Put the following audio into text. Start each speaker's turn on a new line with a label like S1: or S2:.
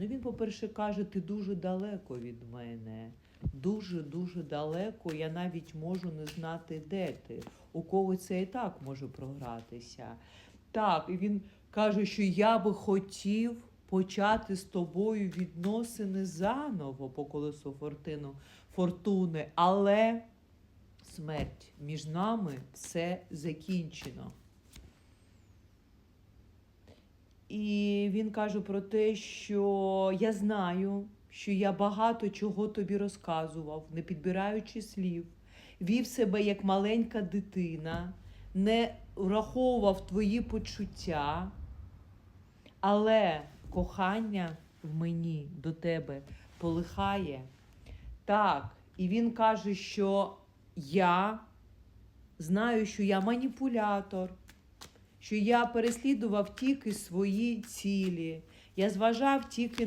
S1: Ну він, по-перше, каже, ти дуже далеко від мене. Дуже-дуже далеко. Я навіть можу не знати, де ти. У кого це і так може програтися. Так, і він каже, що я би хотів почати з тобою відносини заново по колесу фортину, фортуни, але смерть між нами все закінчено. І він каже про те, що я знаю, що я багато чого тобі розказував, не підбираючи слів, вів себе як маленька дитина, не враховував твої почуття, але кохання в мені до тебе полихає. Так, і він каже, що я знаю, що я маніпулятор, що я переслідував тільки свої цілі, я зважав тільки на